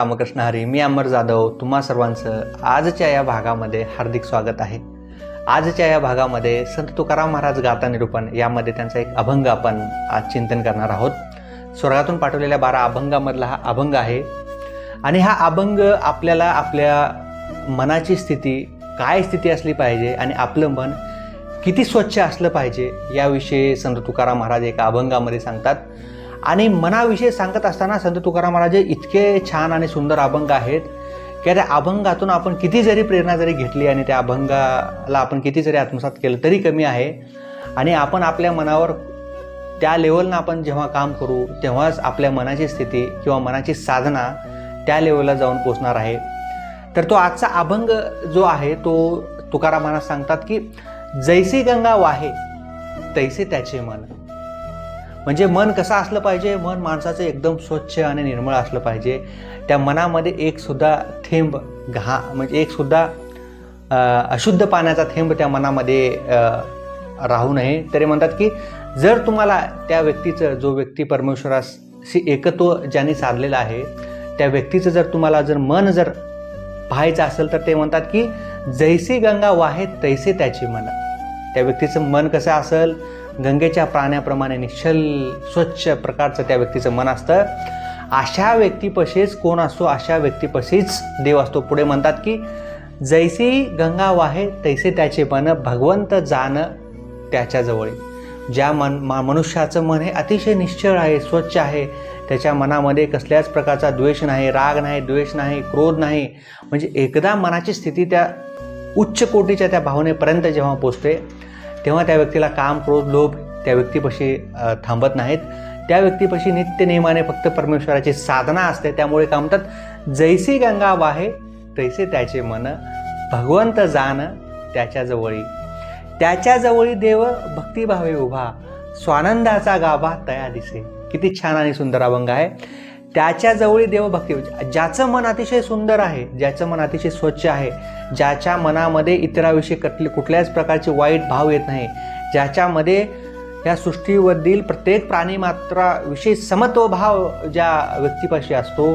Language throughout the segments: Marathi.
रामकृष्ण हरी मी अमर जाधव तुम्हा सर्वांचं आजच्या या भागामध्ये हार्दिक स्वागत आहे. आजच्या या भागामध्ये संत तुकाराम महाराज गाता निरूपण यामध्ये त्यांचा एक अभंग आपण आज चिंतन करणार आहोत. स्वर्गातून पाठवलेल्या बारा अभंगामधला हा अभंग आहे. आणि हा अभंग आपल्याला आपल्या मनाची स्थिती काय स्थिती असली पाहिजे आणि आपलं मन किती स्वच्छ असलं पाहिजे याविषयी संत तुकाराम महाराज एका अभंगामध्ये सांगतात. आणि मनाविषयी सांगत असताना संत तुकाराम महाराज इतके छान आणि सुंदर अभंग आहेत की त्या अभंगातून आपण किती जरी प्रेरणा जरी घेतली आणि त्या अभंगाला आपण किती जरी आत्मसात केलं तरी कमी आहे. आणि आपण आपल्या मनावर त्या लेवलनं आपण जेव्हा काम करू तेव्हाच आपल्या मनाची स्थिती किंवा मनाची साधना त्या लेवलला जाऊन पोचणार आहे. तर तो आजचा अभंग जो आहे तो तुकारामांना सांगतात की जैसी गंगा वाहे तैसे त्याचे मन. म्हणजे मन कसं असलं पाहिजे? मन माणसाचं एकदम स्वच्छ आणि निर्मळ असलं पाहिजे. त्या मनामध्ये एकसुद्धा थेंब घा म्हणजे एकसुद्धा अशुद्ध पाण्याचा थेंब त्या मनामध्ये राहू नये. तरी म्हणतात की जर तुम्हाला त्या व्यक्तीचं जो व्यक्ती परमेश्वराशी एकत्व ज्याने साधलेलं आहे त्या व्यक्तीचं जर तुम्हाला जर मन जर पाहायचं असेल तर ते म्हणतात की जैसी गंगा वाहे तैसे त्याची मन. त्या व्यक्तीचं मन कसं असेल? गंगेच्या प्राण्याप्रमाणे निश्चल स्वच्छ प्रकारचं त्या व्यक्तीचं मन असतं. अशा व्यक्तीपाशीच कोण असतो अशा व्यक्तीपाशीच देव असतो. पुढे म्हणतात की जैसी गंगा वाहे तैसे त्याचे मन भगवंत जाण त्याच्याजवळ. ज्या मन मा मनुष्याचं मन हे अतिशय निश्चळ आहे स्वच्छ आहे त्याच्या मनामध्ये कसल्याच प्रकारचा द्वेष नाही राग नाही द्वेष नाही क्रोध नाही. म्हणजे एकदा मनाची स्थिती त्या उच्च कोटीच्या त्या भावनेपर्यंत जेव्हा पोचते तेव्हा त्या व्यक्तीला काम क्रोध लोभ त्या व्यक्तीपाशी थांबत नाहीत. त्या व्यक्तीपाशी नित्य नियमाने फक्त परमेश्वराची साधना असते त्यामुळे काय म्हणतात जैसी गंगा वाहे तैसे त्याचे मन भगवंत जाण त्याच्याजवळी त्याच्याजवळी देव भक्तिभावे उभा स्वानंदाचा गाभा तया दिसे. किती छान आणि सुंदर अभंग आहे. त्याच्याजवळी देव भक्ती ज्याचं मन अतिशय सुंदर आहे ज्याचं मन अतिशय स्वच्छ आहे ज्याच्या मनामध्ये इतराविषयी कटले कुठल्याच प्रकारचे वाईट भाव येत नाही. ज्याच्यामध्ये या सृष्टीवरील प्रत्येक प्राणीमात्राविषयी समत्व भाव ज्या व्यक्तीपाशी असतो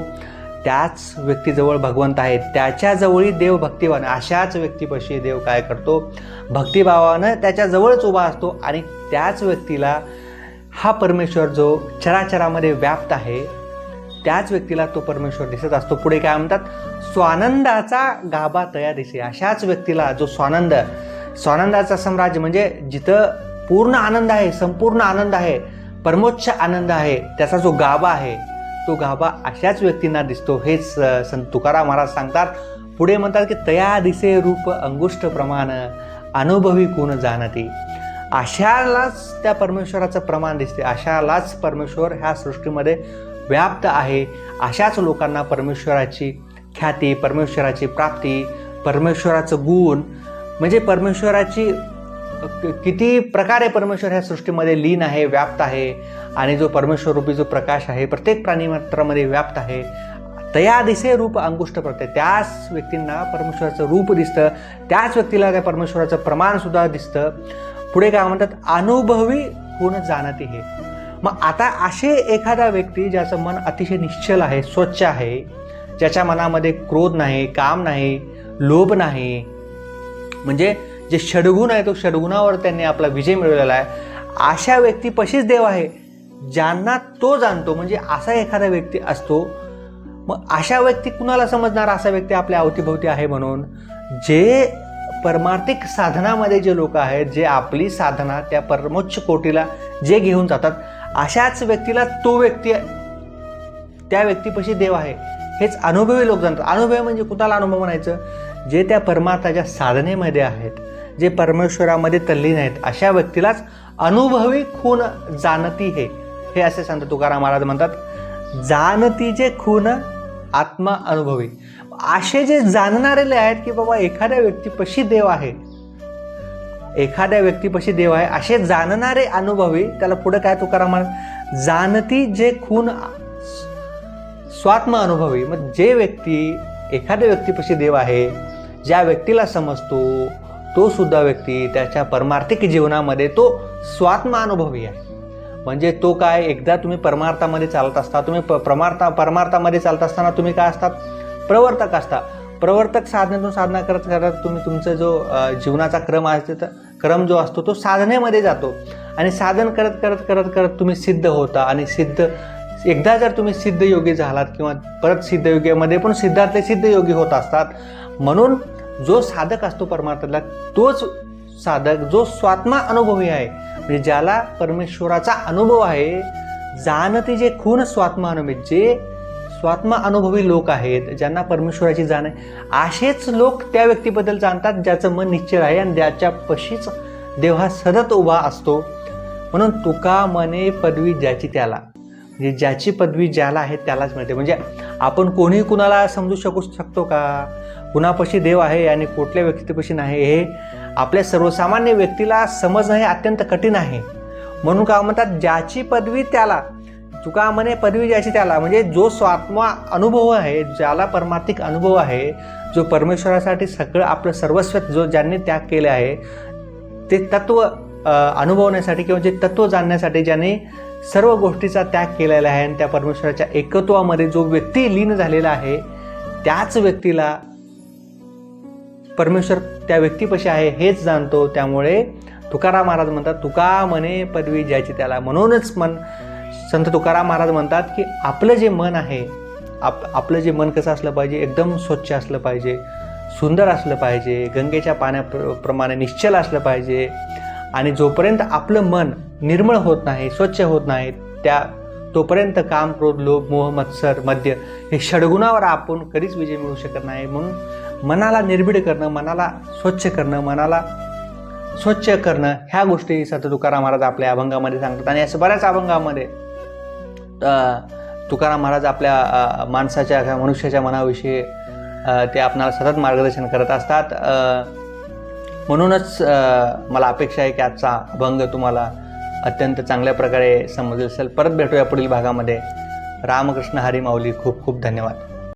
त्याच व्यक्तीजवळ भगवंत आहे त्याच्याजवळी देव भक्तिभावानं अशाच व्यक्तीपाशी देव काय करतो? भक्तिभावानं त्याच्याजवळच उभा असतो आणि त्याच व्यक्तीला हा परमेश्वर जो चराचरामध्ये व्याप्त आहे त्याच व्यक्तीला तो परमेश्वर दिसत असतो. पुढे काय म्हणतात? स्वानंदाचा गाभा तया दिसे. अशाच व्यक्तीला जो स्वानंद स्वानंदाचा साम्राज्य म्हणजे जिथं पूर्ण आनंद आहे संपूर्ण आनंद आहे परमोच्च आनंद आहे त्याचा जो गाभा आहे तो गाभा अशाच व्यक्तींना दिसतो. हेच संत तुकाराम महाराज सांगतात. पुढे म्हणतात की तया दिसे रूप अंगुष्ठ प्रमाण अनुभवी कोण जाणती. अशालाच त्या परमेश्वराचं प्रमाण दिसते. अशालाच परमेश्वर ह्या सृष्टीमध्ये व्याप्त आहे. अशाच लोकांना परमेश्वराची ख्याती परमेश्वराची प्राप्ती परमेश्वराचं गुण म्हणजे परमेश्वराची किती प्रकारे परमेश्वर ह्या सृष्टीमध्ये लीन आहे व्याप्त आहे आणि जो परमेश्वर रूपी जो प्रकाश आहे प्रत्येक प्राणीमात्रामध्ये व्याप्त आहे तया दिसे रूप अंगुष्ट प्रत्यय त्याच व्यक्तींना परमेश्वराचं रूप दिसतं त्याच व्यक्तीला त्या परमेश्वराचं प्रमाणसुद्धा दिसतं. पुढे काय म्हणतात? अनुभवी गुण जाणते हे. मग आता असे एखादा व्यक्ती ज्याचं मन अतिशय निश्चल आहे स्वच्छ आहे ज्याच्या मनामध्ये क्रोध नाही काम नाही लोभ नाही म्हणजे जे षडगुण आहे तो षडगुणावर त्यांनी आपला विजय मिळवलेला आहे अशा व्यक्तीपाशीच देव आहे ज्यांना तो जाणतो म्हणजे असा एखादा व्यक्ती असतो मग अशा व्यक्ती कुणाला समजणार असा व्यक्ती आपल्या अवतीभोवती आहे म्हणून? जे परमार्थिक साधनामध्ये जे लोक आहेत जे आपली साधना त्या परमोच्च कोटीला जे घेऊन जातात अशाच व्यक्तीला तो व्यक्ती त्या व्यक्तीपाशी देव आहे. हेच अनुभवी लोक जाणतात अनुभवी म्हणजे कुणाला अनुभव म्हणायचं? जे त्या परमार्थाच्या साधनेमध्ये आहेत जे परमेश्वरामध्ये तल्लीन आहेत अशा व्यक्तीलाच अनुभवी खून जाणती हे. हे असे संत तुकाराम महाराज म्हणतात जाणती जे खून आत्मा अनुभवी. असे जे जाणणारेले आहेत की बाबा एखाद्या व्यक्तीपाशी देव आहे एखाद्या व्यक्तीपाशी देव आहे असे जाणणारे अनुभवी त्याला पुढे काय तुकाराम महाराज जाणती जे खून स्वात्म अनुभवी मग जे व्यक्ती एखाद्या व्यक्तीपाशी देव आहे ज्या व्यक्तीला समजतो तो सुद्धा व्यक्ती त्याच्या परमार्थिक जीवनामध्ये तो स्वात्म अनुभवी आहे. म्हणजे तो काय एकदा तुम्ही परमार्थामध्ये चालत असता तुम्ही प परमार्था परमार्थामध्ये चालत असताना तुम्ही काय असतात? प्रवर्तक असता. प्रवर्तक साधनेतून साधना करत करत तुम्ही तुमचा जो जीवनाचा क्रम आहे तर क्रम जो असतो तो साधनेमध्ये जातो. आणि साधन करत करत करत करत तुम्ही सिद्ध होता आणि सिद्ध एकदा जर तुम्ही सिद्ध योगी झालात किंवा परत सिद्ध योगीमध्ये पण सिद्धातले सिद्ध योगी होत असतात म्हणून जो साधक असतो परमार्थातला तोच साधक जो स्वात्मा अनुभवी आहे म्हणजे ज्याला परमेश्वराचा अनुभव आहे जाणते जे खून स्वात्मा अनुभवी जे स्वात्मा अनुभवी लोक आहेत ज्यांना परमेश्वराची जाण आहे. असेच लोक त्या व्यक्तीबद्दल जाणतात ज्याचं मन निश्चय आहे आणि ज्याच्या पशीच देव हा सतत उभा असतो. म्हणून तुका मने पदवी ज्याची त्याला. म्हणजे ज्याची पदवी ज्याला आहे त्यालाच मिळते. म्हणजे आपण कोणीही कुणाला समजू शकू शकतो का? कुणापाशी देव आहे आणि कुठल्या व्यक्तीपाशी नाही हे आपल्या सर्वसामान्य व्यक्तीला समजणं हे अत्यंत कठीण आहे. म्हणून का म्हणतात ज्याची पदवी त्याला. तुका पदवी ज्याची त्याला. म्हणजे जो स्वात्मा अनुभव आहे ज्याला परमार्थिक अनुभव आहे जो परमेश्वरासाठी सगळं आपलं सर्वस्व जो ज्यांनी त्याग केले आहे ते तत्व अनुभवण्यासाठी किंवा जे तत्व जाणण्यासाठी ज्याने सर्व गोष्टीचा त्याग केलेला आहे आणि त्या परमेश्वराच्या एकत्वामध्ये जो व्यक्ती लीन झालेला आहे त्याच व्यक्तीला परमेश्वर त्या व्यक्तीपाशी आहे हेच जाणतो. त्यामुळे तुकाराम महाराज म्हणतात तुका मने पदवी ज्याची त्याला. म्हणूनच मन संत तुकाराम महाराज म्हणतात की आपलं जे मन आहे आप आपलं जे मन कसं असलं पाहिजे एकदम स्वच्छ असलं पाहिजे सुंदर असलं पाहिजे गंगेच्या पाण्याप्रमाणे निश्चल असलं पाहिजे आणि जोपर्यंत आपलं मन निर्मळ होत नाही स्वच्छ होत नाही त्या तोपर्यंत काम क्रोध लोभ मोह मत्सर मद्य हे षडगुणावर आपण कधीच विजय मिळू शकत नाही. म्हणून मनाला निर्भीड करणं मनाला स्वच्छ करणं मनाला स्वच्छ करणं ह्या गोष्टी संत तुकाराम महाराज आपल्या अभंगामध्ये सांगतात. आणि असं बऱ्याच अभंगामध्ये तुकाराम महाराज आपल्या माणसाच्या किंवा मनुष्याच्या मनाविषयी ते आपणाला सतत मार्गदर्शन करत असतात. म्हणूनच मला अपेक्षा आहे की आजचा अभंग तुम्हाला अत्यंत चांगल्या प्रकारे समजेल असेल. परत भेटूया पुढील भागामध्ये. रामकृष्ण हरी माऊली खूप खूप धन्यवाद.